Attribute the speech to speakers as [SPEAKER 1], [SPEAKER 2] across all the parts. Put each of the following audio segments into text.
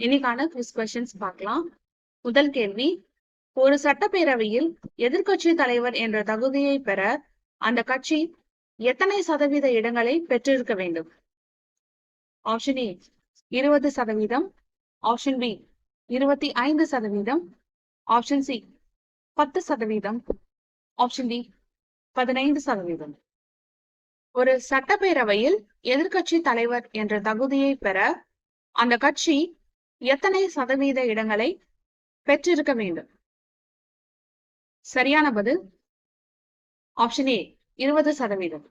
[SPEAKER 1] இன்னைக்கான quiz questions பார்க்கலாம். முதல் கேள்வி ஒரு சட்டப்பேரவையில் எதிர்கட்சி தலைவர் என்ற தகுதியை பெற அந்த கட்சி எத்தனை சதவீத இடங்களை பெற்றிருக்க வேண்டும்? ஆப்ஷன் ஏ இருபது சதவீதம். ஆப்ஷன் பி இருபத்தி ஐந்து சதவீதம். ஆப்ஷன் சி பத்து சதவீதம். ஆப்ஷன் டி பதினைந்து சதவீதம். ஒரு சட்டப்பேரவையில் எதிர்க்கட்சி தலைவர் என்ற தகுதியை பெற அந்த கட்சி எத்தனை சதவீத இடங்களை பெற்றிருக்க வேண்டும்? சரியான பதில்? ஆப்ஷன் ஏ இருபது சதவீதம்.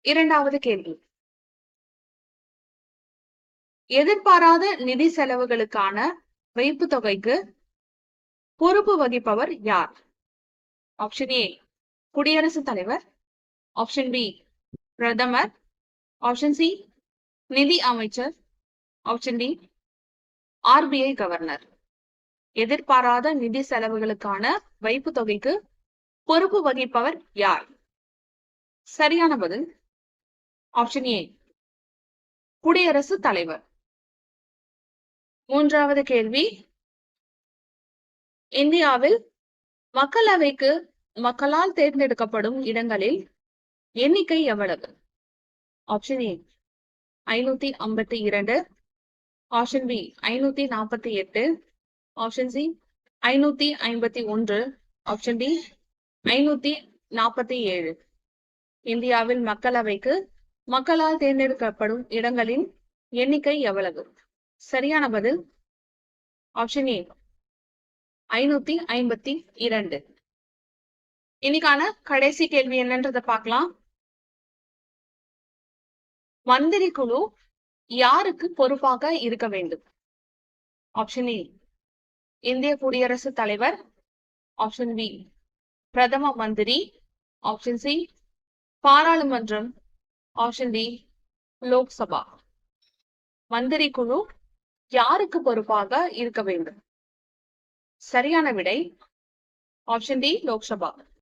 [SPEAKER 1] இரண்டாவது கேள்வி. எதிர்பாராத நிதி செலவுகளுக்கான வைப்பு தொகைக்கு பொறுப்பு வகிப்பவர் யார்? ஆப்ஷன் ஏ குடியரசுத் தலைவர். ஆப்ஷன் பி பிரதமர். ஆப்ஷன் சி நிதி அமைச்சர். Option D RBI governor. எதிர்பாராத நிதி செலவுகளுக்கான வைப்பு தொகைக்கு பொறுப்பு வகிப்பவர் யார்? சரியான பதில் ஆப்ஷன் ஏ குடியரசுத் தலைவர். மூன்றாவது கேள்வி. இந்தியாவில் மக்களவைக்கு மக்களால் தேர்ந்தெடுக்கப்படும் இடங்களில் எண்ணிக்கை எவ்வளவு? ஆப்ஷன் ஏ ஐநூத்தி ஐம்பத்தி இரண்டு. ஆப்ஷன் பி ஐநூத்தி நாற்பத்தி எட்டு. ஆப்ஷன் சி ஐநூத்தி ஐம்பத்தி ஒன்று. ஆப்ஷன் டி ஐநூத்தி நாற்பத்தி ஏழு. இந்தியாவில் மக்களவைக்கு மக்களால் தேர்ந்தெடுக்கப்படும் இடங்களின் எண்ணிக்கை எவ்வளவு? சரியான பதில் ஆப்ஷன் ஏ ஐநூத்தி ஐம்பத்தி இரண்டு. இன்னைக்கான கடைசி கேள்வி என்னன்றத பார்க்கலாம். மந்திரி குழு யாருக்கு பொறுப்பாக இருக்க வேண்டும்? ஆப்ஷன் ஏ இந்திய குடியரசுத் தலைவர். ஆப்ஷன் பி பிரதம மந்திரி. ஆப்ஷன் சி பாராளுமன்றம். Option D Lok Sabha. மந்திரி குழு யாருக்கு பொறுப்பாக இருக்க வேண்டும்? சரியான விடை. Option D Lok Sabha.